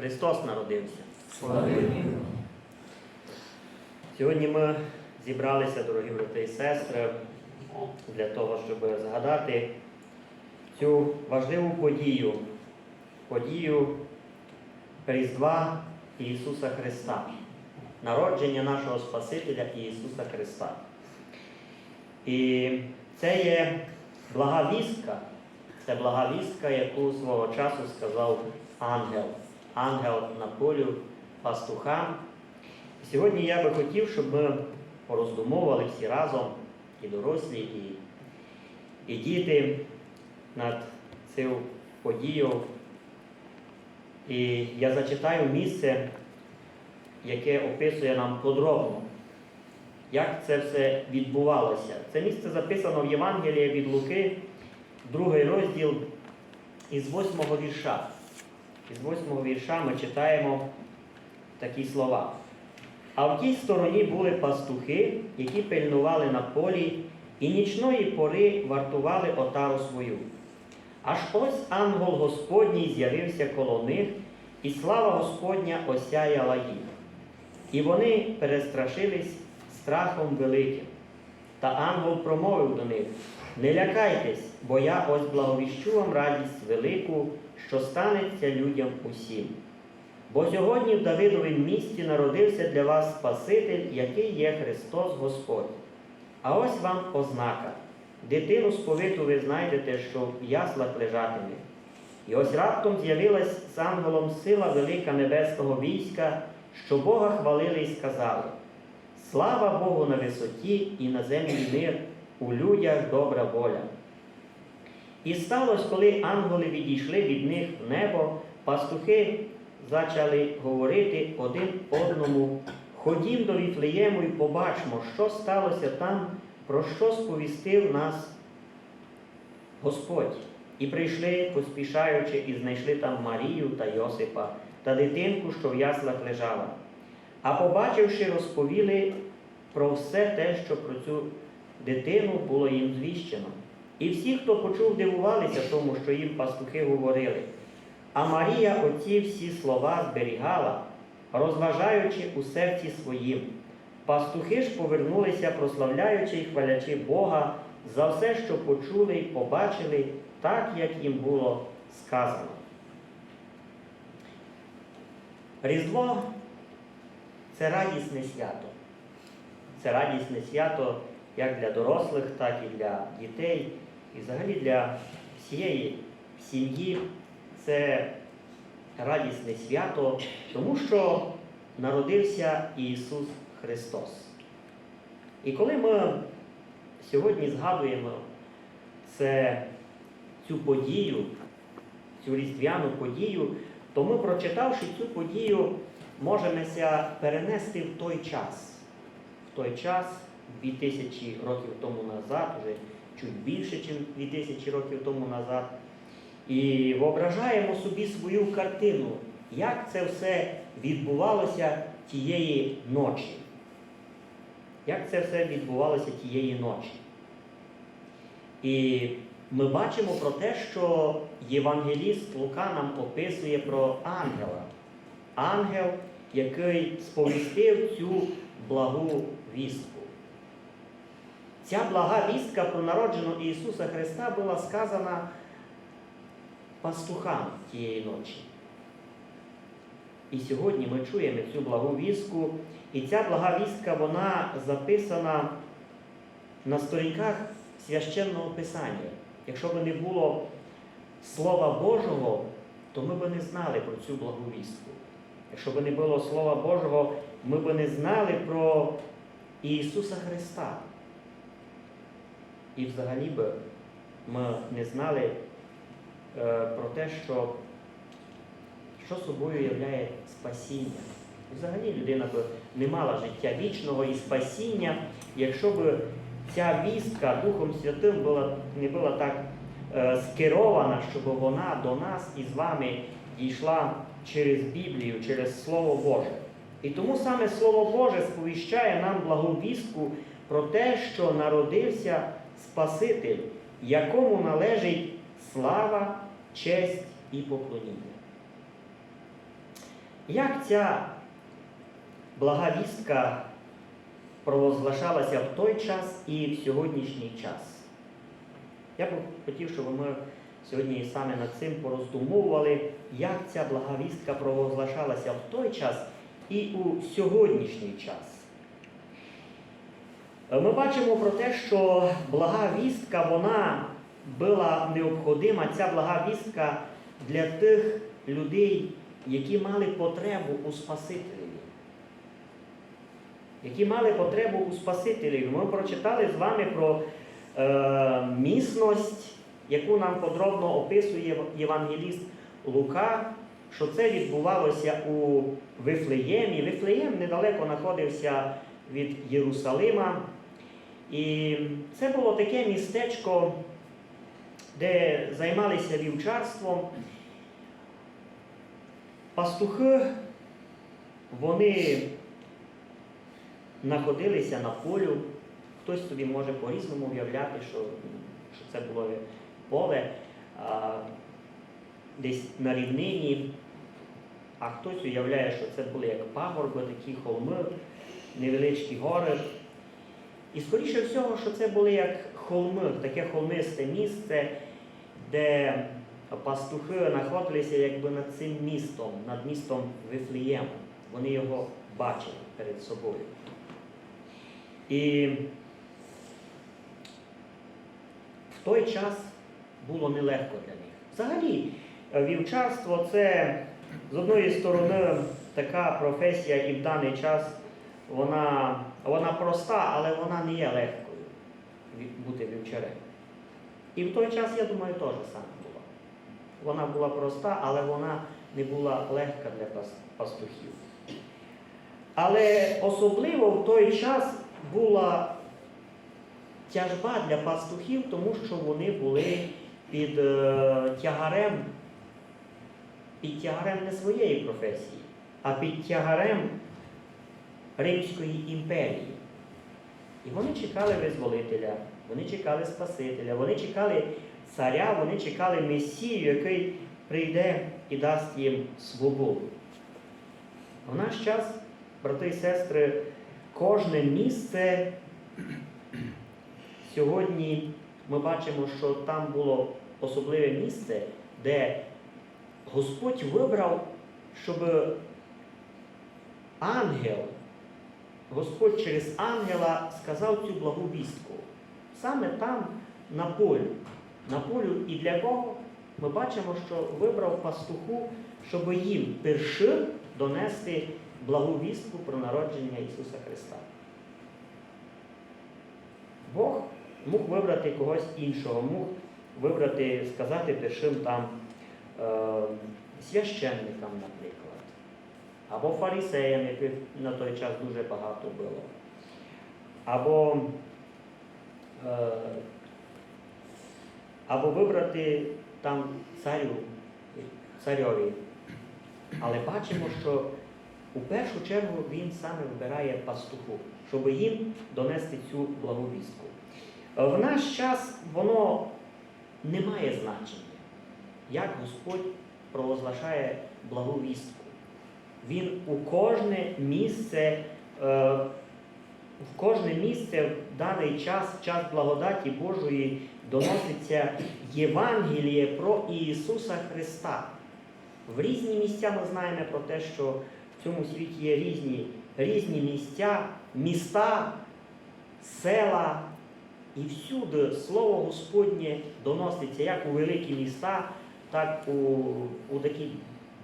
Христос народився. Слава Сьогодні ми зібралися, дорогі брати і сестри, для того, щоб згадати цю важливу подію, подію Різдва Ісуса Христа, народження нашого Спасителя Ісуса Христа. І це є блага вістка, це блага вістка, яку свого часу сказав ангел, ангел на полю пастухам. Сьогодні я би хотів, щоб ми пороздумовували всі разом, і дорослі, і, і діти над цю подією. І я зачитаю місце, яке описує нам подробно, як це все відбувалося. Це місце записано в Євангелії від Луки, другий розділ із восьмого вірша. Із восьмого вірша ми читаємо такі слова. А в тій стороні були пастухи, які пильнували на полі, і нічної пори вартували отару свою. Аж ось ангел Господній з'явився коло них, і слава Господня осяяла їх. І вони перестрашились страхом великим. Та ангел промовив до них: Не лякайтесь, бо я ось благовіщу вам радість велику, що станеться людям усім. Бо сьогодні в Давидовім місті народився для вас Спаситель, який є Христос Господь. А ось вам ознака. Дитину сповиту ви знайдете, що в яслах лежатиме. І ось раптом з'явилась з ангелом сила велика небесного війська, що Бога хвалили і сказали: Слава Богу на висоті і на землі мир, у людях добра воля. І сталося, коли ангели відійшли від них в небо, пастухи почали говорити один одному, ходім до Віфлеєму і побачимо, що сталося там, про що сповістив нас Господь. І прийшли, поспішаючи, і знайшли там Марію та Йосипа та дитинку, що в яслах лежала. А побачивши, розповіли про все те, що про цю дитину було їм звіщено. І всі, хто почув, дивувалися тому, що їм пастухи говорили. А Марія оці всі слова зберігала, розважаючи у серці своїм. Пастухи ж повернулися, прославляючи і хвалячи Бога за все, що почули і побачили, так, як їм було сказано. Різдво це радісне свято. Це радісне свято як для дорослих, так і для дітей, і взагалі для всієї сім'ї. Це радісне свято, тому що народився Ісус Христос. І коли ми сьогодні згадуємо це, цю подію, цю різдвяну подію, то ми, прочитавши цю подію, можемо перенести в той час. В той час, 2000 років тому назад, вже чуть більше, ніж 2000 років тому назад. І воображаємо собі свою картину, як це все відбувалося тієї ночі. Як це все відбувалося тієї ночі. І ми бачимо про те, що Євангеліст Лука нам описує про ангела. Ангел, який сповістив цю благу вістку. Ця блага вістка про народженого Ісуса Христа була сказана пастухам тієї ночі. І сьогодні ми чуємо цю благу вістку, і ця блага вістка вона записана на сторінках священного Писання. Якщо б не було Слова Божого, то ми б не знали про цю благу вістку. Якщо б не було Слова Божого, ми б не знали про Ісуса Христа. І взагалі б ми не знали е, про те, що, що собою являє спасіння. Взагалі людина б не мала життя вічного і спасіння, якщо б ця вістка Духом Святим була, не була так е, скерована, щоб вона до нас і з вами дійшла через Біблію, через Слово Боже. І тому саме Слово Боже сповіщає нам благу вістку про те, що народився Спаситель, якому належить слава, честь і поклоніння. Як ця блага вістка провозглашалася в той час і в сьогоднішній час? Я б хотів, щоб ми сьогодні саме над цим пороздумовували, як ця блага вістка провозглашалася в той час і у сьогоднішній час. Ми бачимо про те, що блага вістка, вона була необходима, ця блага вістка для тих людей, які мали потребу у Спасителі. Які мали потребу у Спасителі. Ми прочитали з вами про е, міцність, яку нам подробно описує Євангеліст Лука, що це відбувалося у Вифлеємі. Вифлеєм недалеко знаходився від Єрусалима. І це було таке містечко, де займалися вівчарством. Пастухи, вони знаходилися на полю. Хтось собі може по-різному уявляти, що, що це було поле а, десь на рівнині, а хтось уявляє, що це були як пагорби, такі холми, невеличкі гори. І скоріше всього, що це були як холми, таке холмисте місце, де пастухи знаходилися якби над цим містом, над містом Вифлеєм. Вони його бачили перед собою. І в той час було нелегко для них. Взагалі, вівчарство це з одної сторони така професія і в даний час вона, вона проста, але вона не є легкою бути вівчарем. І в той час, я думаю, теж саме була. Вона була проста, але вона не була легка для пастухів. Але особливо в той час була тяжба для пастухів, тому що вони були під е, тягарем, під тягарем не своєї професії, а під тягарем Римської імперії. І вони чекали визволителя, вони чекали Спасителя, вони чекали царя, вони чекали Месію, який прийде і дасть їм свободу. В наш час, брати і сестри, кожне місце сьогодні ми бачимо, що там було особливе місце, де Господь вибрав, щоб ангел, Господь через ангела сказав цю благу вістку. Саме там, на полю. На полю і для кого? Ми бачимо, що вибрав пастуху, щоб їм першим донести благу вістку про народження Ісуса Христа. Бог мог вибрати когось іншого, мог вибрати, сказати першим там е, священникам, наприклад, або фарисеям, яких на той час дуже багато було, або, е, або вибрати там царю, царьові. Але бачимо, що у першу чергу він саме вибирає пастуху, щоб їм донести цю благовістку. В наш час воно не має значення, як Господь провозглашає благовістку. Він у кожне місце, е, в кожне місце в даний час, час благодаті Божої, доноситься Євангеліє про Ісуса Христа. В різні місця ми знаємо про те, що в цьому світі є різні, різні місця, міста, села. І всюди Слово Господнє доноситься як у великі міста, так у, у такі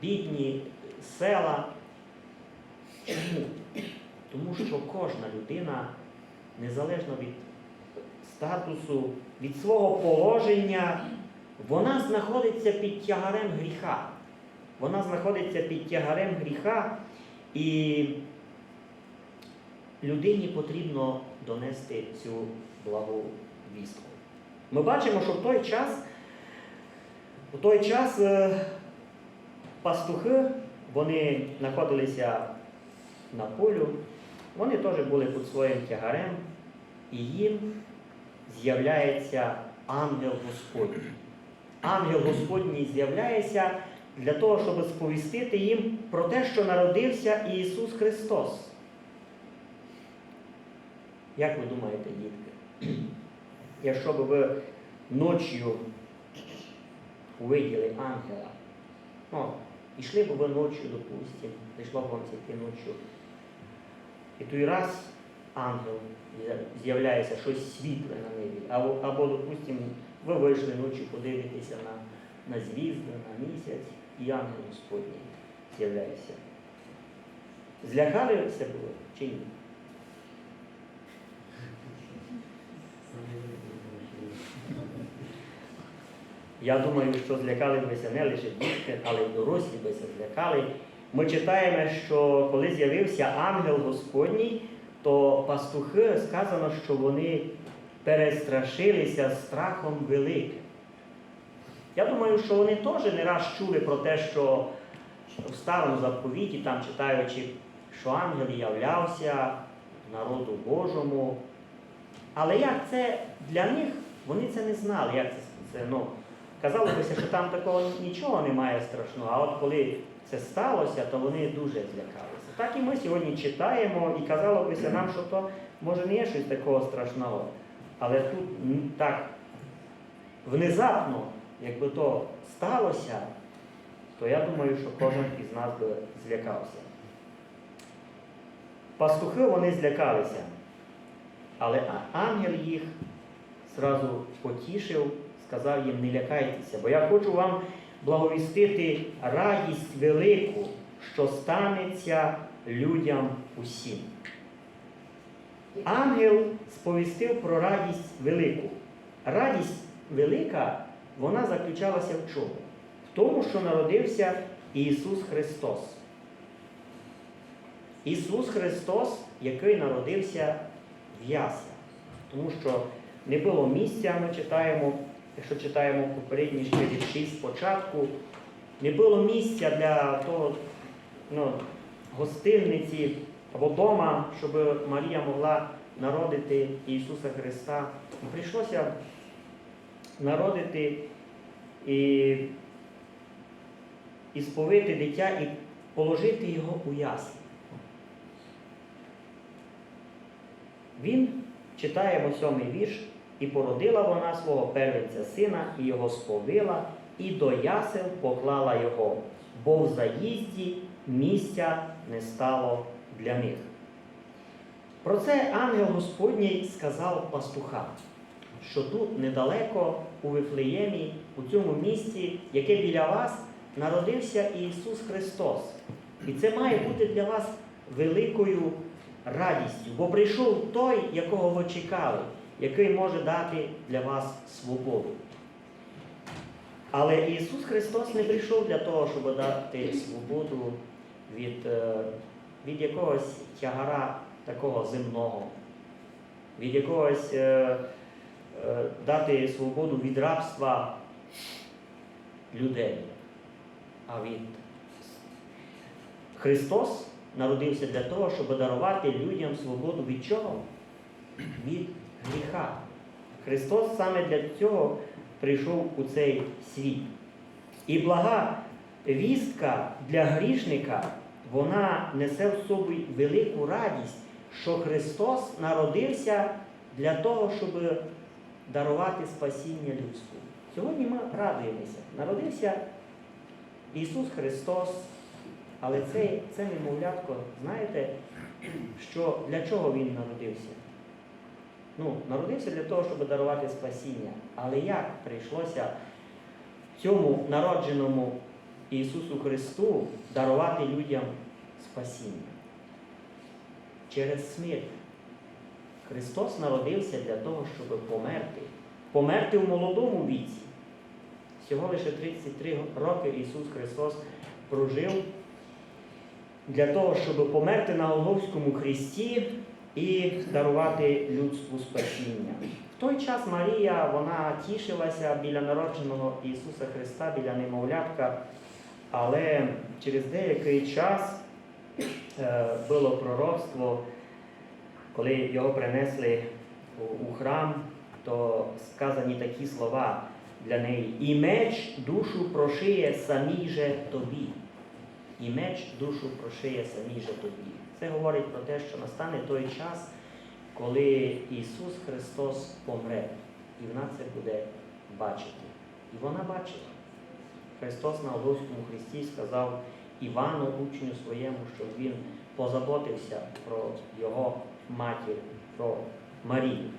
бідні села. Чому? Тому що кожна людина, незалежно від статусу, від свого положення, вона знаходиться під тягарем гріха. Вона знаходиться під тягарем гріха, і людині потрібно донести цю благу вістку. Ми бачимо, що в той час, в той час е, пастухи, вони знаходилися на полю, вони теж були під своїм тягарем, і їм з'являється ангел Господній. Ангел Господній з'являється для того, щоб сповістити їм про те, що народився Ісус Христос. Як ви думаєте, дітки? Якщо б ви ночі увиділи ангела, ну, йшли б ви ночі, допустим, прийшло б вам цяти ночі, і той раз ангел з'являється щось світле на небі, або, або допустим, ви вийшли ночі подивитися на, на звізди, на місяць, і ангел Господній з'являється. Злякали все було чи ні? Я думаю, що злякали бися не лише дітки, але й дорослі бися злякали. Ми читаємо, що коли з'явився ангел Господній, то пастухи сказано, що вони перестрашилися страхом великим. Я думаю, що вони теж не раз чули про те, що в старому заповіті, там читаючи, що ангел являвся народу Божому. Але як це для них, вони це не знали. Як це, це ну, Казалося, що там такого нічого немає страшного, а от коли це сталося, то вони дуже злякалися. Так і ми сьогодні читаємо, і казало бися нам, що то може не є щось такого страшного. Але тут так внезапно, якби то сталося, то я думаю, що кожен із нас би злякався. Пастухи вони злякалися, але ангел їх зразу потішив, сказав їм, не лякайтеся, бо я хочу вам благовістити радість велику, що станеться людям усім. Ангел сповістив про радість велику. Радість велика, вона заключалася в чому? В тому, що народився Ісус Христос. Ісус Христос, який народився в яслях. Тому що не було місця, ми читаємо, якщо читаємо попередні ще від 6 початку, не було місця для того ну, гостинниці або дома, щоб Марія могла народити Ісуса Христа. Прийшлося народити і, і сповити дитя і положити його у яслі. Він, читаємо сьомий вірш, і породила вона свого первенця сина, і його сповила, і до ясел поклала його, бо в заїзді місця не стало для них. Про це ангел Господній сказав пастухам, що тут недалеко у Вифлеємі, у цьому місці, яке біля вас, народився Ісус Христос. І це має бути для вас великою радістю, бо прийшов той, якого ви чекали, який може дати для вас свободу. Але Ісус Христос не прийшов для того, щоб дати свободу від, е, від якогось тягара такого земного, від якогось е, е, дати свободу від рабства людей, а від Христос народився для того, щоб дарувати людям свободу від чого? Від гріха. Христос саме для цього прийшов у цей світ. І блага вістка для грішника, вона несе в собі велику радість, що Христос народився для того, щоб дарувати спасіння людству. Сьогодні ми радуємося. Народився Ісус Христос. Але це, це немовлятко, знаєте, що для чого він народився? Ну, народився для того, щоб дарувати спасіння. Але як прийшлося цьому народженому Ісусу Христу дарувати людям спасіння? Через смерть. Христос народився для того, щоб померти. Померти в молодому віці. Всього лише 33 роки Ісус Христос прожив для того, щоб померти на Голговському хресті і дарувати людству спасіння. В той час Марія вона тішилася біля народженого Ісуса Христа, біля немовлятка, але через деякий час е, було пророцтво, коли його принесли у, у храм, то сказані такі слова. для неї. І меч душу прошиє самій же тобі. І меч душу прошиє самій же тобі. Це говорить про те, що настане той час, коли Ісус Христос помре, і вона це буде бачити. І вона бачила. Христос на Оловському Христі сказав Івану, учню своєму, щоб він позаботився про його матір, про Марію.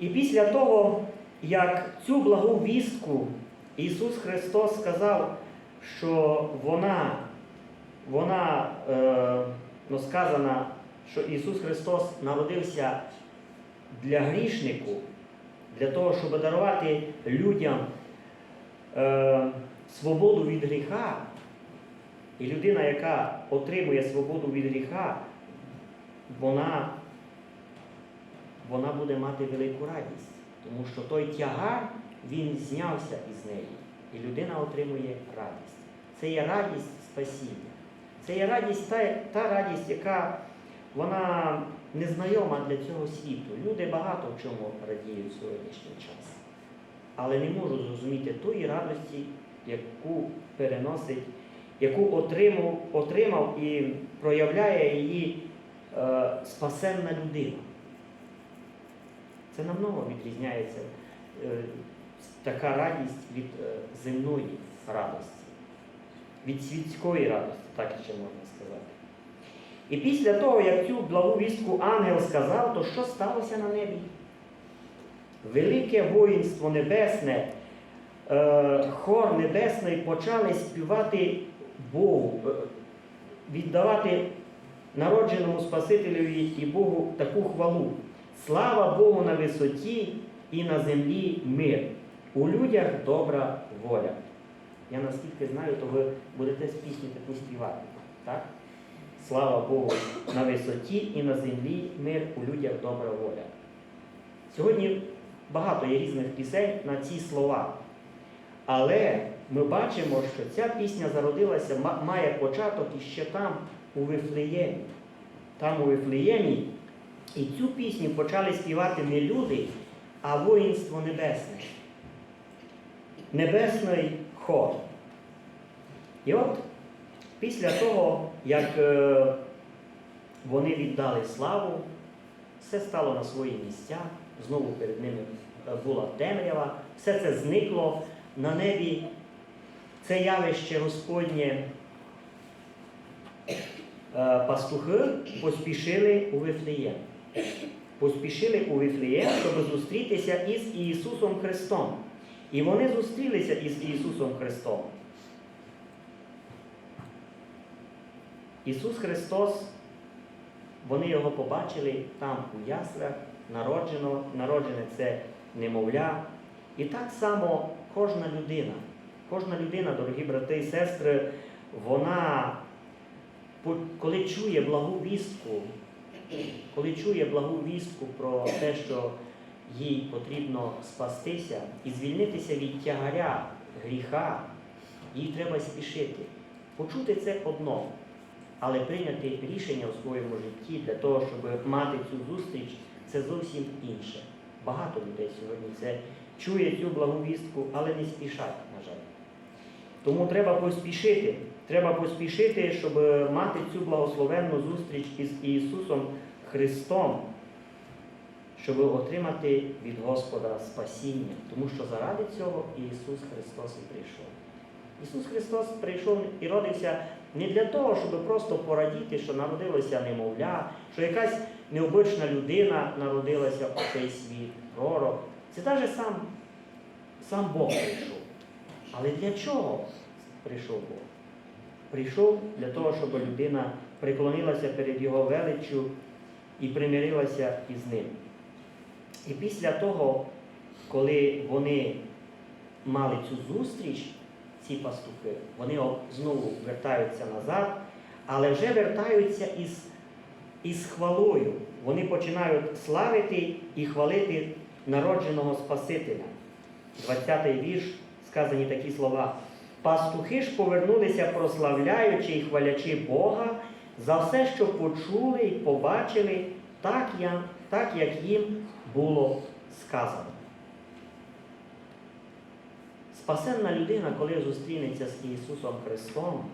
І після того, як цю благу вістку Ісус Христос сказав, що вона, вона е, ну, сказана, що Ісус Христос народився для грішнику, для того, щоб дарувати людям е, свободу від гріха. І людина, яка отримує свободу від гріха, вона, вона буде мати велику радість. Тому що той тягар, він знявся із неї. І людина отримує радість. Це є радість спасіння. Це є радість, та, та радість, яка вона незнайома для цього світу. Люди багато в чому радіють в сьогоднішній час. Але не можуть зрозуміти тої радості, яку переносить, яку отримав, отримав і проявляє її е, спасенна людина. Це намного відрізняється е, така радість від е, земної радості, від світської радості, так ще можна сказати. І після того, як цю благу вістку ангел сказав, то що сталося на небі? Велике воїнство небесне, е, хор небесний почали співати Богу, е, віддавати народженому Спасителеві і Богу таку хвалу. Слава Богу на висоті і на землі мир. У людях добра воля. Я наскільки знаю, то ви будете з пісні таку співати. Так? Слава Богу на висоті і на землі мир у людях добра воля. Сьогодні багато є різних пісень на ці слова. Але ми бачимо, що ця пісня зародилася, має початок іще там, у Вифлеємі. Там у Вифлеємі. І цю пісню почали співати не люди, а воїнство небесне. Небесний хор. І от після того, як е, вони віддали славу, все стало на свої місця, знову перед ними е, була темрява, все це зникло на небі. Це явище Господнє е, пастухи поспішили у Вифлеєм. Поспішили у Вифлеєм, щоб зустрітися із Ісусом Христом. І вони зустрілися із Ісусом Христом. Ісус Христос, вони його побачили там у яслях, народжено, народжене це немовля. І так само кожна людина, кожна людина, дорогі брати і сестри, вона, коли чує благу вістку, коли чує благу вістку про те, що їй потрібно спастися і звільнитися від тягаря гріха, їй треба спішити. Почути це одно, але прийняти рішення у своєму житті для того, щоб мати цю зустріч, це зовсім інше. Багато людей сьогодні це чує цю благу вістку, але не спішать, на жаль. Тому треба поспішити. Треба поспішити, щоб мати цю благословенну зустріч із Ісусом Христом, щоб отримати від Господа спасіння. Тому що заради цього Ісус Христос і прийшов. Ісус Христос прийшов і родився не для того, щоб просто порадіти, що народилося немовля, що якась необична людина народилася у цей світ, пророк. Це навіть сам, сам Бог прийшов. Але для чого прийшов Бог? Прийшов для того, щоб людина преклонилася перед Його величчю і примирилася із ним. І після того, коли вони мали цю зустріч, ці пастухи, вони знову вертаються назад, але вже вертаються із, із хвалою. Вони починають славити і хвалити народженого Спасителя. 20-й вірш сказані такі слова. Пастухи ж повернулися, прославляючи і хвалячи Бога за все, що почули і побачили, так, я, так як їм було сказано. спасенна людина, коли зустрінеться з Ісусом Христом,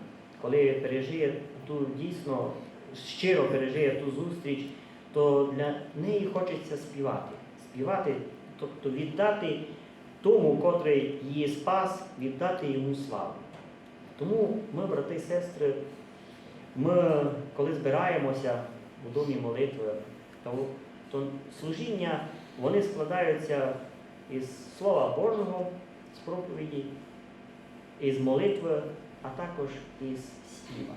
коли пережиє ту дійсно щиро пережиє ту зустріч, то для неї хочеться співати. Співати, тобто віддати тому, котрий її спас, віддати йому славу. Тому ми, брати і сестри, ми, коли збираємося у домі молитви, то, то служіння вони складаються із Слова Божого, з проповіді, із молитви, а також із співа.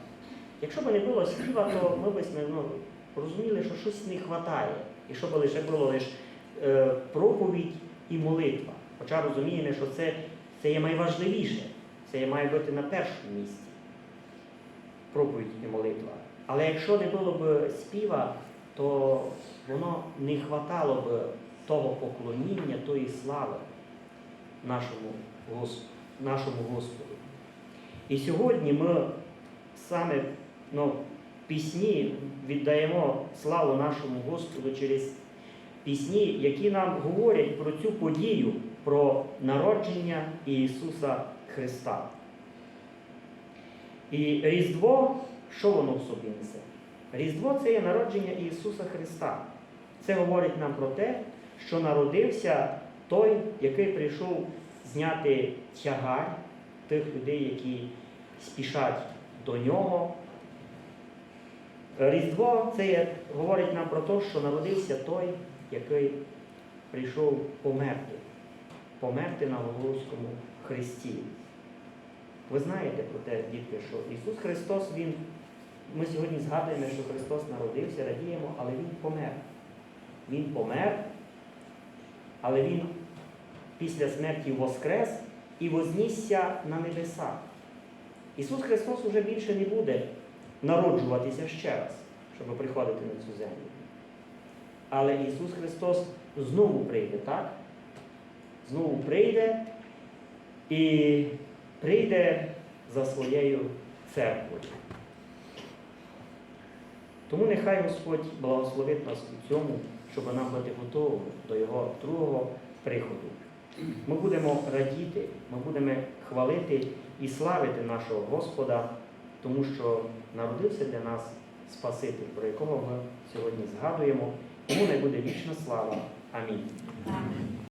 Якщо б не було співа, то ми б ну, розуміли, що щось не вистачає. І щоб лише було лише е, проповідь і молитва. Хоча розуміємо, що це, це є найважливіше, це є має бути на першому місці. Проповідь і молитва. Але якщо не було б співа, то воно не хватало б того поклоніння, тої слави нашому, Гос- нашому Господу. І сьогодні ми саме ну, пісні віддаємо славу нашому Господу через пісні, які нам говорять про цю подію, про народження Ісуса Христа. І Різдво, що воно в собі несе? Різдво це є народження Ісуса Христа. Це говорить нам про те, що народився той, який прийшов зняти тягар тих людей, які спішать до нього. Різдво це є- говорить нам про те, що народився той, який прийшов померти, померти на Голгофському Христі. Ви знаєте про те, дітки, що Ісус Христос, Він, ми сьогодні згадуємо, що Христос народився, радіємо, але Він помер. Він помер, але Він після смерті воскрес і вознісся на небеса. Ісус Христос уже більше не буде народжуватися ще раз, щоб приходити на цю землю. Але Ісус Христос знову прийде, так? Знову прийде і прийде за своєю церквою. Тому нехай Господь благословить нас у цьому, щоб нам бути готовими до Його другого приходу. Ми будемо радіти, ми будемо хвалити і славити нашого Господа, тому що народився для нас Спаситель, про якого ми сьогодні згадуємо. Йому не буде вічна слава. Амінь.